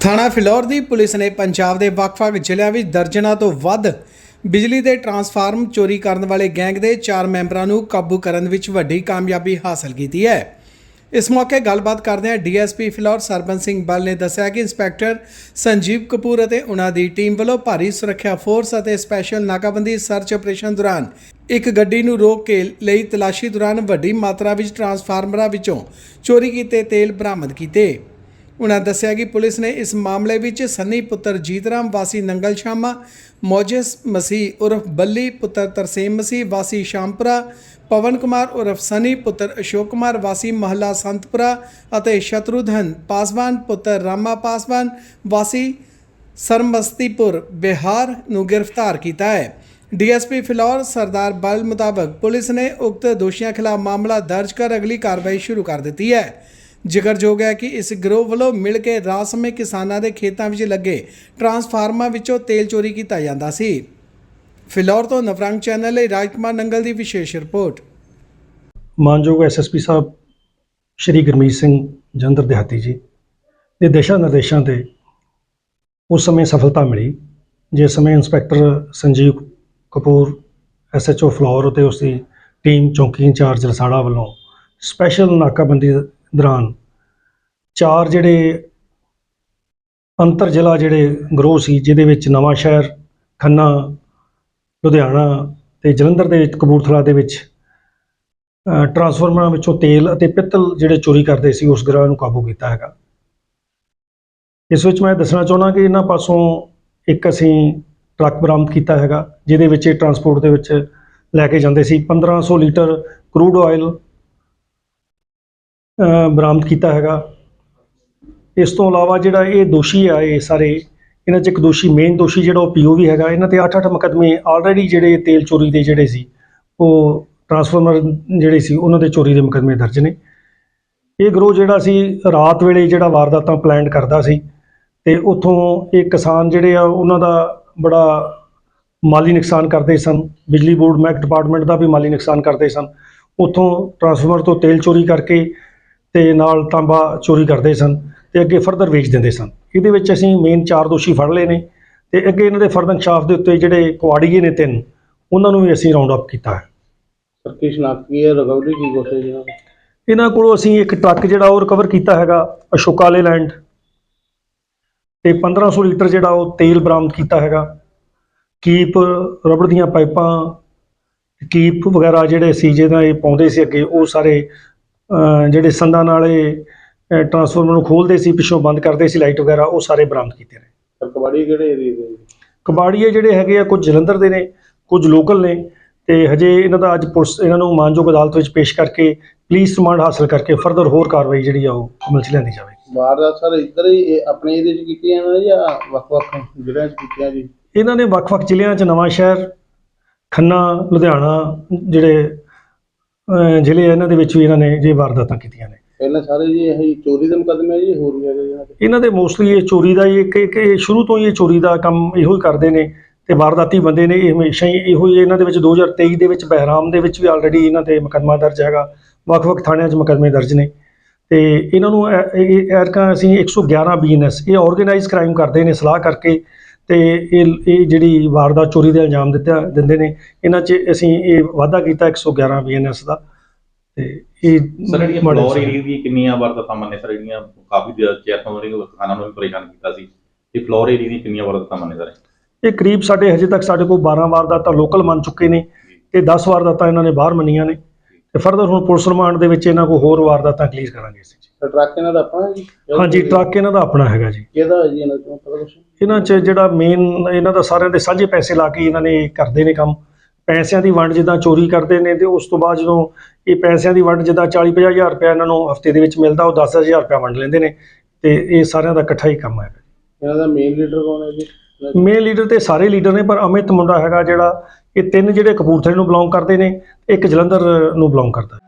ਥਾਣਾ ਫਿਲੌਰ ਦੀ ਪੁਲਿਸ ਨੇ ਪੰਜਾਬ ਦੇ ਵੱਖ-ਵੱਖ ਜ਼ਿਲ੍ਹਿਆਂ ਵਿੱਚ ਦਰਜਨਾਂ ਤੋਂ ਵੱਧ ਬਿਜਲੀ ਦੇ ਟਰਾਂਸਫਾਰਮ ਚੋਰੀ ਕਰਨ ਵਾਲੇ ਗੈਂਗ ਦੇ 4 ਮੈਂਬਰਾਂ ਨੂੰ ਕਾਬੂ ਕਰਨ ਵਿੱਚ ਵੱਡੀ ਕਾਮਯਾਬੀ ਹਾਸਲ ਕੀਤੀ ਹੈ। ਇਸ ਮੌਕੇ ਗੱਲਬਾਤ ਕਰਦਿਆਂ ਡੀਐਸਪੀ ਫਿਲੌਰ ਸਰਬਨ ਸਿੰਘ ਬਲ ਨੇ ਦੱਸਿਆ ਕਿ ਇੰਸਪੈਕਟਰ ਸੰਜੀਵ ਕਪੂਰ ਅਤੇ ਉਹਨਾਂ ਦੀ ਟੀਮ ਵੱਲੋਂ ਭਾਰੀ ਸੁਰੱਖਿਆ ਫੋਰਸ ਅਤੇ ਸਪੈਸ਼ਲ ਨਾਕਾਬੰਦੀ ਸਰਚ ਆਪਰੇਸ਼ਨ ਦੌਰਾਨ ਇੱਕ ਗੱਡੀ ਨੂੰ ਰੋਕ ਕੇ ਲਈ ਤਲਾਸ਼ੀ ਦੌਰਾਨ ਵੱਡੀ ਮਾਤਰਾ ਵਿੱਚ ਟਰਾਂਸਫਾਰਮਰਾਂ ਵਿੱਚੋਂ ਚੋਰੀ ਕੀਤੇ ਤੇਲ ਬਰਾਮਦ ਕੀਤੇ। ਉਨ੍ਹਾਂ ਦੱਸਿਆ ਕਿ ਪੁਲਿਸ ਨੇ ਇਸ ਮਾਮਲੇ ਵਿੱਚ ਸੰਨੀ ਪੁੱਤਰ ਜੀਤਰਾਮ, ਵਾਸੀ ਨੰਗਲ ਸ਼ਾਮਾ, ਮੋਜਸ ਮਸੀਹ ਉਰਫ ਬੱਲੀ, ਪੁੱਤਰ ਤਰਸੇਮ ਮਸੀਹ, ਵਾਸੀ ਸ਼ਾਮਪੁਰਾ, ਪਵਨ ਕੁਮਾਰ ਉਰਫ ਸਨੀ, ਪੁੱਤਰ ਅਸ਼ੋਕ ਕੁਮਾਰ, ਵਾਸੀ ਮਹੱਲਾ ਸੰਤਪੁਰਾ ਅਤੇ ਸ਼ਤਰੂਧਨ ਪਾਸਵਾਨ, ਪੁੱਤਰ ਰਾਮਾ ਪਾਸਵਾਨ, ਵਾਸੀ ਸਰਮਸਤੀਪੁਰ, ਬਿਹਾਰ ਨੂੰ ਗ੍ਰਿਫਤਾਰ ਕੀਤਾ ਹੈ। ਡੀਐਸਪੀ ਫਿਲੌਰ ਸਰਦਾਰ ਬਲ ਮੁਤਾਬਕ ਪੁਲਿਸ ਨੇ ਉਕਤ ਦੋਸ਼ੀਆਂ ਖਿਲਾਫ ਮਾਮਲਾ ਦਰਜ ਕਰ ਅਗਲੀ ਕਾਰਵਾਈ ਸ਼ੁਰੂ ਕਰ ਦਿੱਤੀ ਹੈ। ਜ਼ਿਕਰਯੋਗ ਹੈ ਕਿ ਇਸ ਗਰੋਹ ਵੱਲੋਂ ਮਿਲ ਕੇ ਰਾਤ ਸਮੇਂ ਕਿਸਾਨਾਂ ਦੇ ਖੇਤਾਂ ਵਿੱਚ ਲੱਗੇ ਟਰਾਂਸਫਾਰਮਰਾਂ ਵਿੱਚੋਂ ਤੇਲ ਚੋਰੀ ਕੀਤਾ ਜਾਂਦਾ ਸੀ। ਫਿਲੌਰ ਤੋਂ ਨਵਰੰਗ ਚੈਨਲ ਲਈ ਰਾਜਕੁਮਾਰ ਨੰਗਲ ਦੀ ਵਿਸ਼ੇਸ਼ ਰਿਪੋਰਟ। ਮਾਨਯੋਗ ਐਸਐਸਪੀ ਸਾਹਿਬ, ਸ਼੍ਰੀ ਗੁਰਮੀਤ ਸਿੰਘ ਜੰਦਰ ਦਿਹਾਤੀ ਜੀ, ਦੇ ਦਿਸ਼ਾ ਨਿਰਦੇਸ਼ਾਂ ਤੇ ਉਸ ਸਮੇਂ ਸਫਲਤਾ ਮਿਲੀ, ਜਿਸ ਸਮੇਂ ਇੰਸਪੈਕਟਰ ਸੰਜੀਵ ਕਪੂਰ ਐਸਐਚਓ ਫਲੋਰ ਅਤੇ ਉਸ ਦੀ ਟੀਮ ਚੌਂਕੀ ਇੰਚਾਰਜ ਰਸਾੜਾ ਵੱਲੋਂ ਸਪੈਸ਼ਲ ਨਾਕਾਬੰਦੀ ਦੌਰਾਨ ਚਾਰ ਜਿਹੜੇ ਅੰਤਰ ਜ਼ਿਲ੍ਹਾ ਜਿਹੜੇ ਗਰੋਹ ਸੀ ਜਿਹਦੇ ਵਿੱਚ ਨਵਾਂ ਸ਼ਹਿਰ ਖੰਨਾ ਲੁਧਿਆਣਾ ਤੇ ਜਲੰਧਰ ਦੇ ਵਿੱਚ ਕਪੂਰਥਲਾ ਦੇ ਵਿੱਚ ਅ, ਟਰਾਂਸਫਾਰਮਰਾਂ ਵਿੱਚੋਂ ਤੇਲ ਅਤੇ ਪਿੱਤਲ ਜਿਹੜੇ ਚੋਰੀ ਕਰਦੇ ਸੀ ਉਸ ਗਰੋਹ ਨੂੰ ਕਾਬੂ ਕੀਤਾ ਹੈਗਾ। ਇਸ ਵਿੱਚ ਮੈਂ ਦੱਸਣਾ ਚਾਹੁੰਦਾ ਕਿ ਇਹਨਾਂ ਪਾਸੋਂ ਇੱਕ ਅਸੀਂ ਟਰੱਕ ਬਰਾਮਦ ਕੀਤਾ ਹੈਗਾ ਜਿਹਦੇ ਵਿੱਚ ਇਹ ਟਰਾਂਸਪੋਰਟ ਦੇ ਵਿੱਚ ਲੈ ਕੇ ਜਾਂਦੇ ਸੀ। 1500 ਲੀਟਰ ਕਰੂਡ ਆਇਲ ਬਰਾਮਦ ਕੀਤਾ ਹੈਗਾ। ਇਸ ਤੋਂ ਇਲਾਵਾ ਜਿਹੜਾ ਇਹ ਦੋਸ਼ੀ ਆ, ਇਹ ਸਾਰੇ, ਇਹਨਾਂ 'ਚ ਇੱਕ ਦੋਸ਼ੀ ਮੇਨ ਦੋਸ਼ੀ ਜਿਹੜਾ ਉਹ ਪੀਓਵੀ ਹੈਗਾ, ਇਹਨਾਂ ਤੇ 8-8 ਮੁਕੱਦਮੇ ਆਲਰੇਡੀ ਜਿਹੜੇ ਤੇਲ ਚੋਰੀ ਦੇ ਜਿਹੜੇ ਸੀ, ਉਹ ਟਰਾਂਸਫਾਰਮਰ ਜਿਹੜੇ ਸੀ, ਉਹਨਾਂ ਦੇ ਚੋਰੀ ਦੇ ਮੁਕੱਦਮੇ ਦਰਜ ਨੇ। ਇਹ ਗਰੋਹ ਜਿਹੜਾ ਸੀ, ਰਾਤ ਵੇਲੇ ਜਿਹੜਾ ਵਾਰਦਾਤਾਂ ਪਲਾਨ ਕਰਦਾ ਸੀ, ਤੇ ਉਥੋਂ ਇਹ ਕਿਸਾਨ ਜਿਹੜੇ ਆ, ਉਹਨਾਂ ਦਾ ਬੜਾ ਮਾਲੀ ਨੁਕਸਾਨ ਕਰਦੇ ਸਨ। ਬਿਜਲੀ ਬੋਰਡ, ਮਹਿਕ ਡਿਪਾਰਟਮੈਂਟ ਦਾ ਵੀ ਮਾਲੀ ਨੁਕਸਾਨ ਕਰਦੇ ਸਨ। ਉਥੋਂ ਟਰਾਂਸਫਾਰਮਰ ਤੋਂ ਤੇਲ ਚੋਰੀ ਕਰਕੇ ਤੇ ਨਾਲ ਤਾਂਬਾ ਚੋਰੀ ਕਰਦੇ ਸਨ ਤੇ ਅੱਗੇ ਫਰਦਰ ਵੇਚ ਦਿੰਦੇ ਸਨ। ਇਹਦੇ ਵਿੱਚ ਅਸੀਂ ਮੇਨ ਚਾਰ ਦੋਸ਼ੀ ਫੜ ਲਏ ਨੇ ਤੇ ਅੱਗੇ ਇਹਨਾਂ ਦੇ ਫਰਦਰ ਸ਼ਾਫ ਦੇ ਉੱਤੇ ਜਿਹੜੇ ਕੁਆੜੀਏ ਨੇ ਤਿੰਨ ਉਹਨਾਂ ਨੂੰ ਵੀ ਅਸੀਂ ਰਾਉਂਡ ਅਪ ਕੀਤਾ ਹੈ। ਸਰ ਕੀ ਸ਼ਨਾਖਤ ਕੀ ਹੈ? ਰਿਕਵਰੀ ਕੀ ਕੋਸ਼ਿਸ਼ ਜਨਾਬ ਇਹਨਾਂ ਕੋਲੋਂ ਅਸੀਂ ਇੱਕ ਟਰੱਕ ਜਿਹੜਾ ਉਹ ਰਿਕਵਰ ਕੀਤਾ ਹੈਗਾ ਅਸ਼ੋਕਾ ਲੇਲੈਂਡ ਤੇ 1500 ਲੀਟਰ ਜਿਹੜਾ ਉਹ ਤੇਲ ਬਰਾਮਦ ਕੀਤਾ ਹੈਗਾ। ਕੀਪ ਰਬੜ ਦੀਆਂ ਪਾਈਪਾਂ ਕੀਪ ਵਗੈਰਾ ਜਿਹੜੇ ਸੀ ਜਿਹਦਾ ਇਹ ਪਾਉਂਦੇ ਸੀ ਅੱਗੇ ਉਹ ਸਾਰੇ ਜਿਹੜੇ ਸੰਦਾਂ ਨਾਲ ਟਰਾਂਸਫਾਰਮਰ ਨੂੰ ਖੋਲਦੇ ਸੀ ਪਿੱਛੋਂ ਬੰਦ ਕਰਦੇ ਸੀ ਲਾਈਟ ਵਗੈਰਾ ਉਹ ਸਾਰੇ ਬਰਾਮਦ ਕੀਤੇ ਨੇ। ਕਬੱਡੀ ਕਿਹੜੇ ਏਰੀਏ ਦੇ? ਕਬਾੜੀਏ ਜਿਹੜੇ ਹੈਗੇ ਆ ਕੁਝ ਜਲੰਧਰ ਦੇ ਨੇ ਕੁਝ ਲੋਕਲ ਨੇ ਤੇ ਹਜੇ ਇਹਨਾਂ ਦਾ ਅੱਜ ਪੁਲਿਸ ਇਹਨਾਂ ਨੂੰ ਮਾਨਯੋਗ ਅਦਾਲਤ ਵਿੱਚ ਪੇਸ਼ ਕਰਕੇ ਪੁਲਿਸ ਰਿਮਾਂਡ ਹਾਸਲ ਕਰਕੇ ਫਰਦਰ ਹੋਰ ਕਾਰਵਾਈ ਜਿਹੜੀ ਆ ਉਹ ਅਮਲ 'ਚ ਲਿਆਂਦੀ ਜਾਵੇਗੀ। ਵਾਰਦਾਤ ਸਰ ਇੱਧਰ ਹੀ ਆਪਣੇ ਏਰੀਏ 'ਚ ਕੀਤੀਆਂ ਨੇ ਜਾਂ ਵੱਖ-ਵੱਖ ਜ਼ਿਲ੍ਹਿਆਂ 'ਚ ਕੀਤੀਆਂ ਜੀ? ਇਹਨਾਂ ਨੇ ਵੱਖ-ਵੱਖ ਜ਼ਿਲ੍ਹਿਆਂ 'ਚ ਨਵਾਂ ਸ਼ਹਿਰ ਖੰਨਾ ਲੁਧਿਆਣਾ ਜਿਹੜੇ ਅਹ, ਜ਼ਿਲ੍ਹੇ ਆ ਇਹਨਾਂ ਦੇ ਵਿੱਚ ਵੀ ਇਹਨਾਂ ਨੇ ਜੇ ਵਾਰਦਾਤਾਂ ਕੀਤੀਆਂ ਨੇ। ਪਹਿਲਾਂ ਸਾਰੇ ਜੀ ਇਹ ਚੋਰੀ ਦੇ ਮੁਕੱਦਮੇ ਜੀ ਹੋਰ ਵੀ ਹੈਗੇ ਜੀ ਇਹਨਾਂ ਦੇ ਇਹਨਾਂ ਦੇ ਮੋਸਟਲੀ ਇਹ ਚੋਰੀ ਦਾ ਹੀ ਇੱਕ ਇੱਕ ਇਹ ਸ਼ੁਰੂ ਤੋਂ ਹੀ ਇਹ ਚੋਰੀ ਦਾ ਕੰਮ ਇਹੋ ਹੀ ਕਰਦੇ ਨੇ ਤੇ ਵਾਰਦਾਤੀ ਬੰਦੇ ਨੇ ਇਹ ਹਮੇਸ਼ਾ ਹੀ ਇਹੋ ਹੀ ਇਹਨਾਂ ਦੇ ਵਿੱਚ 2023 ਦੇ ਵਿੱਚ ਬਹਿਰਾਮ ਦੇ ਵਿੱਚ ਵੀ ਆਲਰੇਡੀ ਇਹਨਾਂ ਤੇ ਮੁਕੱਦਮਾ ਦਰਜ ਹੈਗਾ। ਵੱਖ-ਵੱਖ ਥਾਣਿਆਂ 'ਚ ਮੁਕੱਦਮੇ ਦਰਜ ਨੇ। ਤੇ ਇਹਨਾਂ ਨੂੰ ਐ- ਇਹ ਇਹ ਐਰਕਾ ਅਸੀਂ 111 ਬੀਐਨਐਸ ਇਹ ਆਰਗੇਨਾਈਜ਼ ਕ੍ਰਾਈਮ ਕਰਦੇ ਨੇ ਸਲਾਹ ਕਰਕੇ ਤੇ ਇਹ ਇਹ ਜਿਹੜੀ ਵਾਰਦਾਤ ਚੋਰੀ ਦੇ ਇਲਜ਼ਾਮ ਦਿੱਤਾ ਦਿੰਦੇ ਨੇ ਇਹਨਾਂ 'ਚ ਅਸੀਂ ਇਹ ਵਾਅਦਾ ਕੀਤਾ 111 ਬੀਐਨਐਸ ਦਾ ਤੇ ਇਹ ਸਰ ਜਿਹੜੀਆਂ ਮਾੜੇ ਫਲੋਰ। ਏਰੀਆ ਦੀ ਕਿੰਨੀਆਂ ਵਾਰਦਾਤਾਂ ਮੰਨੇ ਸਰ ਜਿਹੜੀਆਂ ਕਾਫੀ ਦੇਰ ਚਿਰ ਤੋਂ ਜਿਹੜੀਆਂ ਕਿਸਾਨਾਂ ਨੂੰ ਵੀ ਪਰੇਸ਼ਾਨ ਕੀਤਾ ਸੀ। ਤੇ ਫਲੋਰ ਏਰੀਆ ਦੀ ਕਿੰਨੀਆਂ ਵਾਰਦਾਤਾਂ ਮੰਨੇ ਸਰ? ਇਹ ਕਰੀਬ ਸਾਡੇ ਹਜੇ ਤੱਕ ਸਾਡੇ ਕੋਲ 12 ਵਾਰਦਾਤਾਂ ਲੋਕਲ ਮੰਨ ਚੁੱਕੇ ਨੇ ਤੇ 10 ਵਾਰਦਾਤਾਂ ਇਹਨਾਂ ਨੇ ਬਾਹਰ ਮੰਨੀਆਂ ਨੇ। ਤੇ ਫਰਦਰ ਹੁਣ ਪੁਲਿਸ ਰਿਮਾਂਡ ਦੇ ਵਿੱਚ ਇਹਨਾਂ ਕੋਲ ਹੋਰ ਵਾਰਦਾਤਾਂ ਕਲੀਅਰ ਕਰਾਂਗੇ ਅਸੀਂ। ਟਰੱਕ ਇਹਨਾਂ ਦਾ ਆਪਣਾ ਹੈ ਜੀ? ਹਾਂਜੀ ਟਰੱਕ ਇਹਨਾਂ ਦਾ ਆਪਣਾ ਹੈਗਾ ਜੀ। ਕਿਹਦਾ ਹੈ ਜੀ ਇਹਨਾਂ ਤੋਂ ਪਤਾ ਕੁਛ? ਇਹਨਾਂ 'ਚ ਜਿਹੜਾ ਮੇਨ ਇਹਨਾਂ ਦਾ ਸਾਰਿਆਂ ਦੇ ਸਾਂਝੇ ਪੈਸੇ ਲਾ ਕੇ ਇਹਨਾਂ ਨੇ ਕਰਦੇ ਨੇ ਕੰਮ। ਪੈਸਿਆਂ ਦੀ ਵੰਡ ਜਿੱਦਾਂ ਚੋਰੀ ਕਰਦੇ ਨੇ ਤੇ ਉਸ ਤੋਂ ਬਾਅਦ ਜਦੋਂ ਇਹ ਪੈਸਿਆਂ ਦੀ ਵੰਡ ਜਿੱਦਾਂ 40 50 ਹਜ਼ਾਰ ਰੁਪਏ ਇਹਨਾਂ ਨੂੰ ਹਫ਼ਤੇ ਦੇ ਵਿੱਚ ਮਿਲਦਾ ਉਹ 10 ਹਜ਼ਾਰ ਰੁਪਏ ਵੰਡ ਲੈਂਦੇ ਨੇ ਤੇ ਇਹ ਸਾਰਿਆਂ ਦਾ ਇਕੱਠਾ ਹੀ ਕੰਮ ਹੈ। ਇਹਨਾਂ ਦਾ ਮੇਨ ਲੀਡਰ ਕੌਣ ਹੈ ਜੀ? ਮੇਨ ਲੀਡਰ ਤੇ ਸਾਰੇ ਲੀਡਰ ਨੇ ਪਰ ਅਮਿਤ ਮੁੰਡਾ ਹੈਗਾ ਜਿਹੜਾ ਇਹ ਤਿੰਨ ਜਿਹੜੇ ਕਪੂਰਥਲੇ ਨੂੰ ਬਿਲੋਂਗ ਕਰਦੇ ਨੇ ਇੱਕ ਜਲੰਧਰ ਨੂੰ ਬਿਲੋਂਗ ਕਰਦਾ।